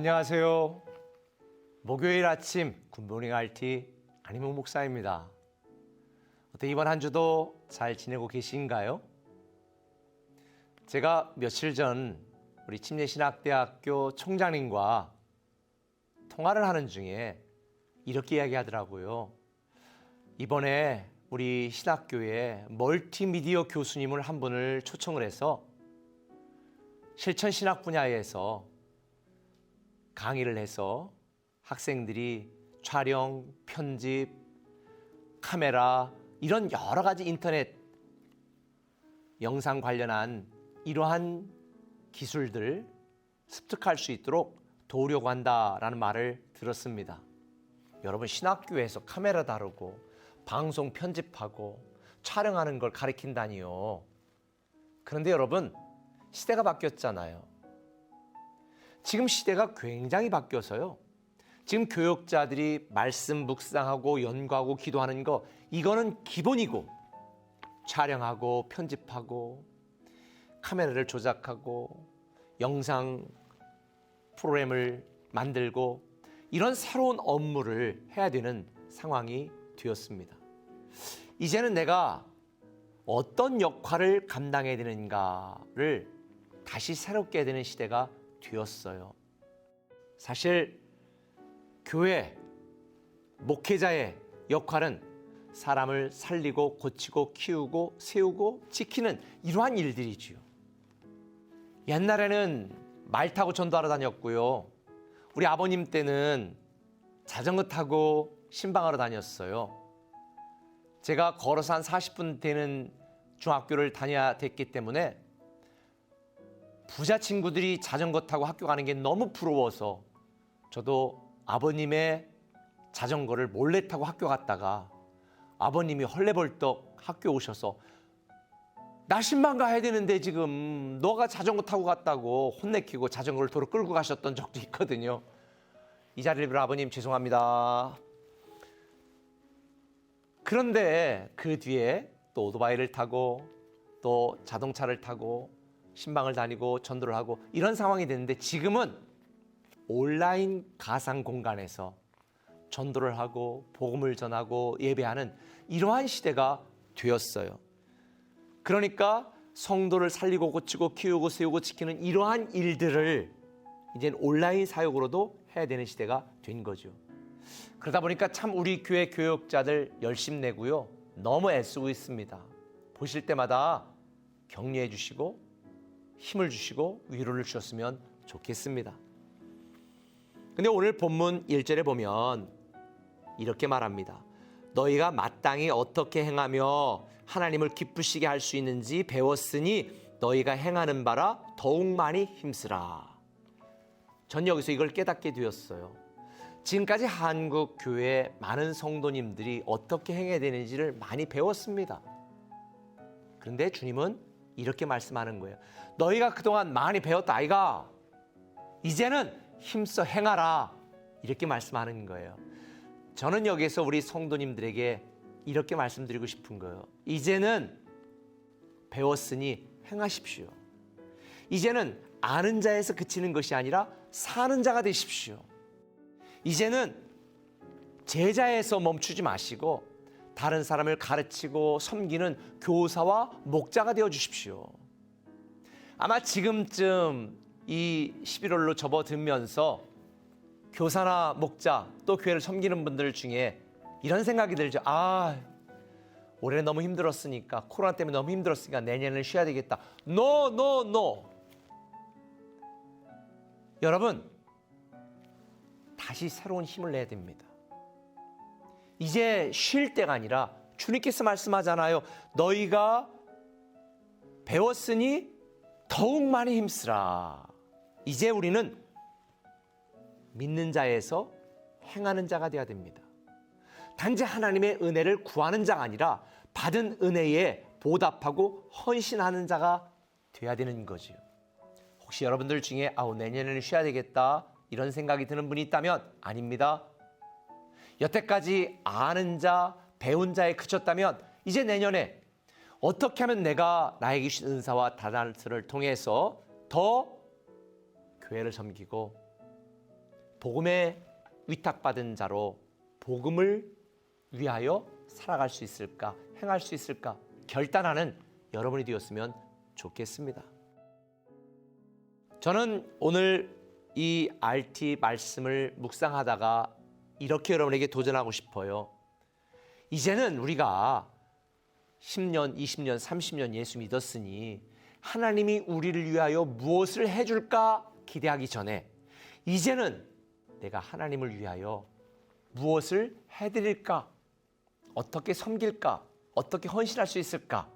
안녕하세요. 목요일 아침 굿모닝 RT 안희몽 목사입니다. 어때 이번 한 주도 잘 지내고 계신가요? 제가 며칠 전 우리 침례신학대학교 총장님과 통화를 하는 중에 이렇게 이야기하더라고요. 이번에 우리 신학교에 멀티미디어 교수님을 한 분을 초청을 해서 실천 신학 분야에서 강의를 해서 학생들이 촬영, 편집, 카메라 이런 여러 가지 인터넷 영상 관련한 이러한 기술들 습득할 수 있도록 도우려고 한다라는 말을 들었습니다. 여러분 신학교에서 카메라 다루고 방송 편집하고 촬영하는 걸 가르친다니요. 그런데 여러분 시대가 바뀌었잖아요. 지금 시대가 굉장히 바뀌어서요. 지금 교육자들이 말씀 묵상하고 연구하고 기도하는 거 이거는 기본이고 촬영하고 편집하고 카메라를 조작하고 영상 프로그램을 만들고 이런 새로운 업무를 해야 되는 상황이 되었습니다. 이제는 내가 어떤 역할을 감당해야 되는가를 다시 새롭게 되는 시대가 되었어요. 사실 교회 목회자의 역할은 사람을 살리고 고치고 키우고 세우고 지키는 이러한 일들이지요. 옛날에는 말 타고 전도하러 다녔고요. 우리 아버님 때는 자전거 타고 신방하러 다녔어요. 제가 걸어서 한 40분 되는 중학교를 다녀야 됐기 때문에 부자 친구들이 자전거 타고 학교 가는 게 너무 부러워서 저도 아버님의 자전거를 몰래 타고 학교 갔다가 아버님이 헐레벌떡 학교 오셔서 나 신방 가야 되는데 지금 너가 자전거 타고 갔다고 혼내키고 자전거를 도로 끌고 가셨던 적도 있거든요. 이 자리를 빌어 아버님 죄송합니다. 그런데 그 뒤에 또 오토바이를 타고 또 자동차를 타고 신방을 다니고 전도를 하고 이런 상황이 됐는데 지금은 온라인 가상 공간에서 전도를 하고 복음을 전하고 예배하는 이러한 시대가 되었어요. 그러니까 성도를 살리고 고치고 키우고 세우고 지키는 이러한 일들을 이제 온라인 사역으로도 해야 되는 시대가 된 거죠. 그러다 보니까 참 우리 교회 교육자들 열심 내고요. 너무 애쓰고 있습니다. 보실 때마다 격려해 주시고 힘을 주시고 위로를 주셨으면 좋겠습니다. 근데 오늘 본문 1절에 보면 이렇게 말합니다. 너희가 마땅히 어떻게 행하며 하나님을 기쁘시게 할 수 있는지 배웠으니 너희가 행하는 바라 더욱 많이 힘쓰라. 전 여기서 이걸 깨닫게 되었어요. 지금까지 한국 교회 많은 성도님들이 어떻게 행해야 되는지를 많이 배웠습니다. 그런데 주님은 이렇게 말씀하는 거예요. 너희가 그동안 많이 배웠다 아이가 이제는 힘써 행하라 이렇게 말씀하는 거예요. 저는 여기서 우리 성도님들에게 이렇게 말씀드리고 싶은 거예요. 이제는 배웠으니 행하십시오. 이제는 아는 자에서 그치는 것이 아니라 사는 자가 되십시오. 이제는 제자에서 멈추지 마시고 다른 사람을 가르치고 섬기는 교사와 목자가 되어 주십시오. 아마 지금쯤 이 11월로 접어들면서 교사나 목자 또 교회를 섬기는 분들 중에 이런 생각이 들죠. 아, 올해 너무 힘들었으니까 코로나 때문에 너무 힘들었으니까 내년에는 쉬어야 되겠다. 노, 노, 노. 여러분, 다시 새로운 힘을 내야 됩니다. 이제 쉴 때가 아니라 주님께서 말씀하잖아요. 너희가 배웠으니 더욱 많이 힘쓰라. 이제 우리는 믿는 자에서 행하는 자가 되어야 됩니다. 단지 하나님의 은혜를 구하는 자가 아니라 받은 은혜에 보답하고 헌신하는 자가 되어야 되는 거지요. 혹시 여러분들 중에 아우 내년에는 쉬어야 되겠다 이런 생각이 드는 분이 있다면 아닙니다. 여태까지 아는 자, 배운 자에 그쳤다면 이제 내년에 어떻게 하면 내가 나에게 주신 은사와 다단트를 통해서 더 교회를 섬기고 복음에 위탁받은 자로 복음을 위하여 살아갈 수 있을까, 행할 수 있을까 결단하는 여러분이 되었으면 좋겠습니다. 저는 오늘 이 RT 말씀을 묵상하다가 이렇게 여러분에게 도전하고 싶어요. 이제는 우리가 10년, 20년, 30년 예수 믿었으니 하나님이 우리를 위하여 무엇을 해줄까 기대하기 전에 이제는 내가 하나님을 위하여 무엇을 해드릴까? 어떻게 섬길까? 어떻게 헌신할 수 있을까?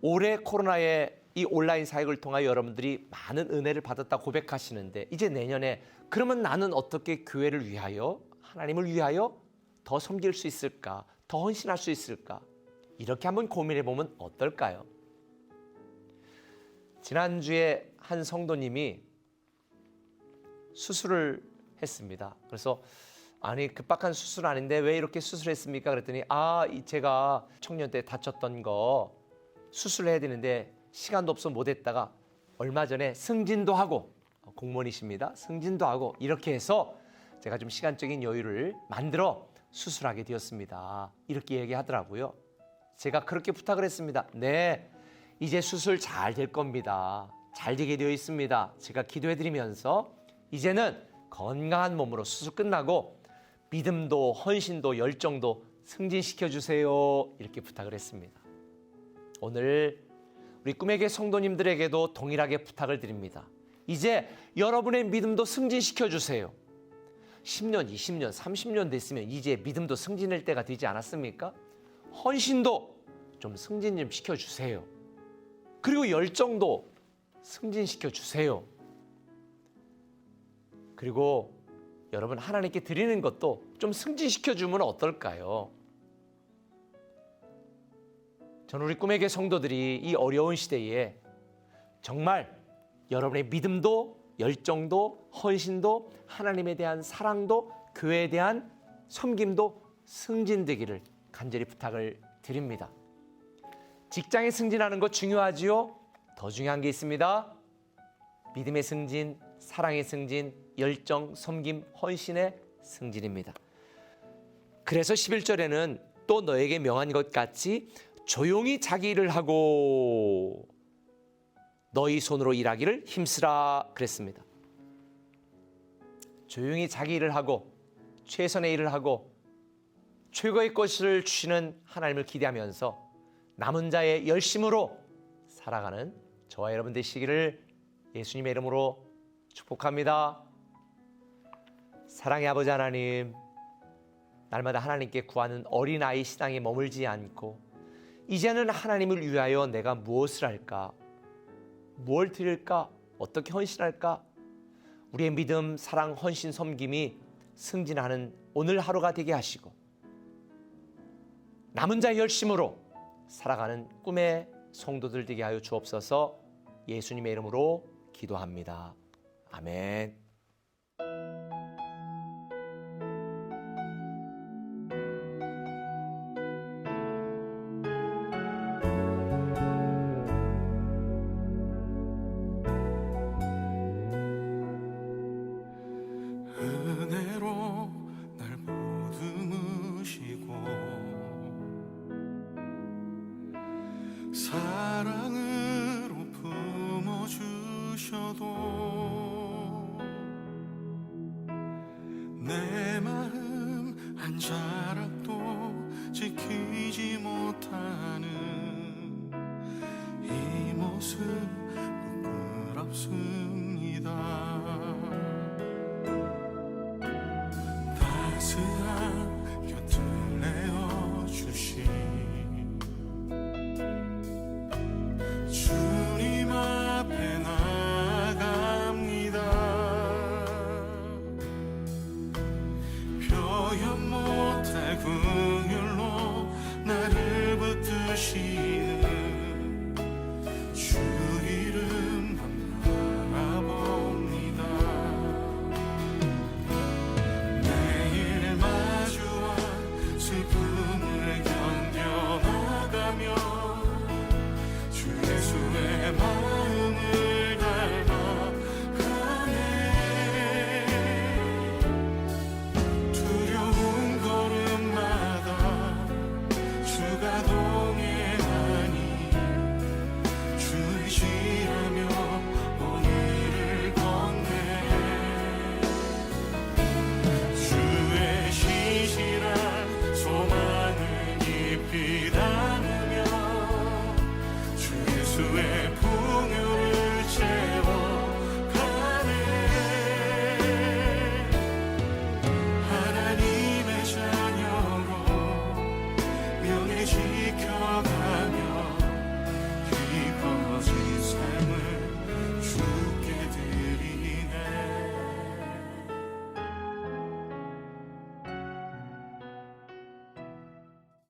올해 코로나의 이 온라인 사역을 통하여 여러분들이 많은 은혜를 받았다 고백하시는데 이제 내년에 그러면 나는 어떻게 교회를 위하여 하나님을 위하여 더 섬길 수 있을까? 더 헌신할 수 있을까? 이렇게 한번 고민해 보면 어떨까요? 지난주에 한 성도님이 수술을 했습니다. 그래서 아니 급박한 수술 아닌데 왜 이렇게 수술했습니까? 그랬더니 아이 제가 청년 때 다쳤던 거 수술해야 되는데 시간도 없어 못했다가 얼마 전에 승진도 하고 어, 공무원이십니다. 승진도 하고 이렇게 해서 제가 좀 시간적인 여유를 만들어 수술하게 되었습니다. 이렇게 얘기하더라고요. 제가 그렇게 부탁을 했습니다. 네, 이제 수술 잘 될 겁니다. 잘 되게 되어 있습니다. 제가 기도해드리면서 이제는 건강한 몸으로 수술 끝나고 믿음도 헌신도 열정도 승진시켜 주세요. 이렇게 부탁을 했습니다. 오늘 우리 꿈에게 성도님들에게도 동일하게 부탁을 드립니다. 이제 여러분의 믿음도 승진시켜 주세요. 10년, 20년, 30년 됐으면 이제 믿음도 승진할 때가 되지 않았습니까? 헌신도 좀 승진 좀 시켜 주세요. 그리고 열정도 승진시켜 주세요. 그리고 여러분 하나님께 드리는 것도 좀 승진시켜 주면 어떨까요? 저는 우리 꿈에게 성도들이 이 어려운 시대에 정말 여러분의 믿음도 열정도 헌신도 하나님에 대한 사랑도 교회에 대한 섬김도 승진되기를 간절히 부탁을 드립니다. 직장에 승진하는 것 중요하지요? 더 중요한 게 있습니다. 믿음의 승진, 사랑의 승진, 열정, 섬김, 헌신의 승진입니다. 그래서 11절에는 또 너에게 명한 것 같이 조용히 자기 일을 하고 너희 손으로 일하기를 힘쓰라 그랬습니다. 조용히 자기 일을 하고 최선의 일을 하고 최고의 것을 주시는 하나님을 기대하면서 남은 자의 열심으로 살아가는 저와 여러분 되시기를 예수님의 이름으로 축복합니다. 사랑의 아버지 하나님, 날마다 하나님께 구하는 어린아이 신앙에 머물지 않고 이제는 하나님을 위하여 내가 무엇을 할까? 뭘 드릴까? 어떻게 헌신할까? 우리의 믿음, 사랑, 헌신, 섬김이 승진하는 오늘 하루가 되게 하시고 남은 자의 열심으로 살아가는 꿈의 성도들 되게 하여 주옵소서 예수님의 이름으로 기도합니다. 아멘. 모습 부끄럽습니다.